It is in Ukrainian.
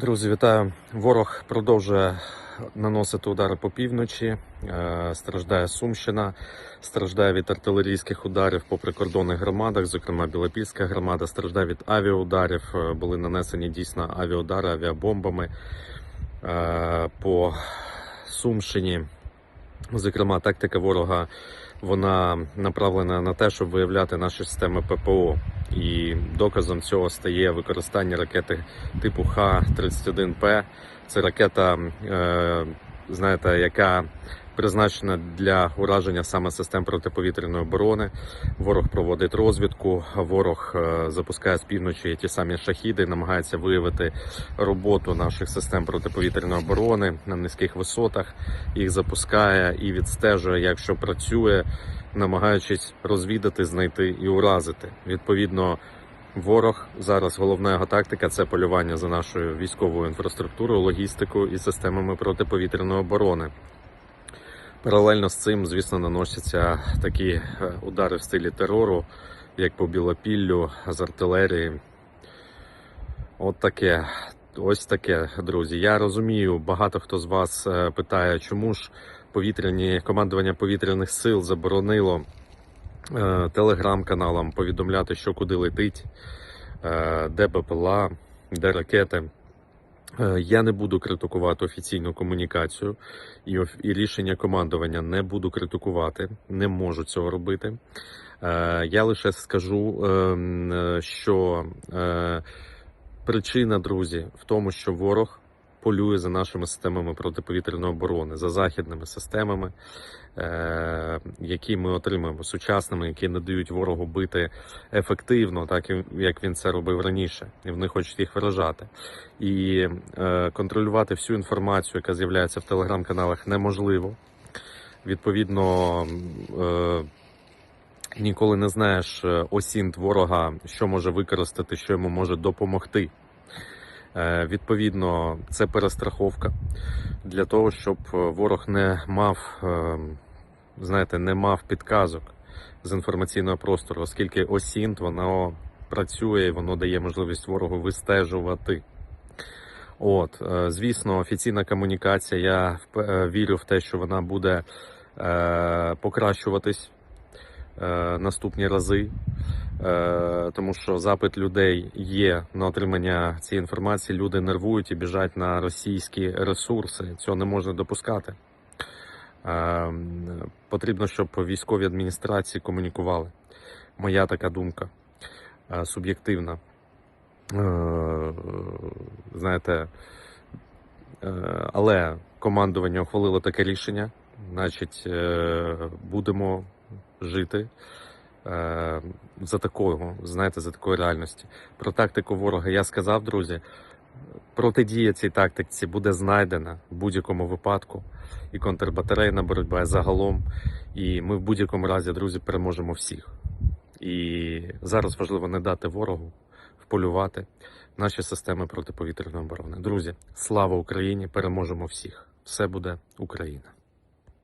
Друзі, вітаю! Ворог продовжує наносити удари по півночі. Е, Страждає Сумщина, страждає від артилерійських ударів по прикордонних громадах, зокрема Білопільська громада, страждає від авіаударів. Е, Були нанесені дійсно авіаудари авіабомбами е, по Сумщині. Зокрема, тактика ворога вона направлена на те, щоб виявляти наші системи ППО. І доказом цього стає використання ракети типу Х-31П. Це ракета, е, знаєте, яка призначена для ураження саме систем протиповітряної оборони. Ворог проводить розвідку, ворог е, запускає з півночі ті самі шахіди, намагається виявити роботу наших систем протиповітряної оборони на низьких висотах. Їх запускає і відстежує, якщо працює, намагаючись розвідати, знайти і уразити. Відповідно. Ворог зараз головна його тактика це полювання за нашою військовою інфраструктурою, логістикою і системами протиповітряної оборони. Паралельно з цим, звісно, наносяться такі е, удари в стилі терору, як по Білопіллю з артилерії. От таке. Ось таке, друзі. Я розумію, багато хто з вас е, питає, чому ж повітряні командування повітряних сил заборонило е, телеграм-каналам повідомляти, що куди летить, е, де БПЛА, де ракети. Е, Я не буду критикувати офіційну комунікацію і, і рішення командування не буду критикувати, не можу цього робити. Е, Я лише скажу, ем, е, що причина, друзі, в тому, що ворог полює за нашими системами протиповітряної оборони, за західними системами, е, які ми отримуємо сучасними, які не дають ворогу бити ефективно, так як він це робив раніше, і вони хочуть їх виражати. І е, контролювати всю інформацію, яка з'являється в телеграм-каналах, неможливо. Відповідно, е, ніколи не знаєш осінт ворога, що може використати, що йому може допомогти. Е, Відповідно, це перестраховка для того, щоб е, ворог не мав, е, знаєте, не мав підказок з інформаційного простору, оскільки осінт воно працює і воно дає можливість ворогу вистежувати. От, звісно, офіційна комунікація. Я вірю в те, що вона буде покращуватись наступні рази, е, тому що запит людей є на отримання цієї інформації. Люди нервують і біжать на російські ресурси. Цього не можна допускати. Е, потрібно, щоб військові адміністрації комунікували. Моя така думка е, суб'єктивна. Е, знаєте, е, але командування ухвалило таке рішення, значить, е, будемо жити е, за такого, знаєте, за такої реальності. Про тактику ворога я сказав, друзі. Протидія цій тактиці буде знайдена в будь-якому випадку, і контрбатарейна боротьба і загалом. І ми в будь-якому разі, друзі, переможемо всіх. І зараз важливо не дати ворогу вполювати наші системи протиповітряної оборони. Друзі, слава Україні! Переможемо всіх! Все буде Україна!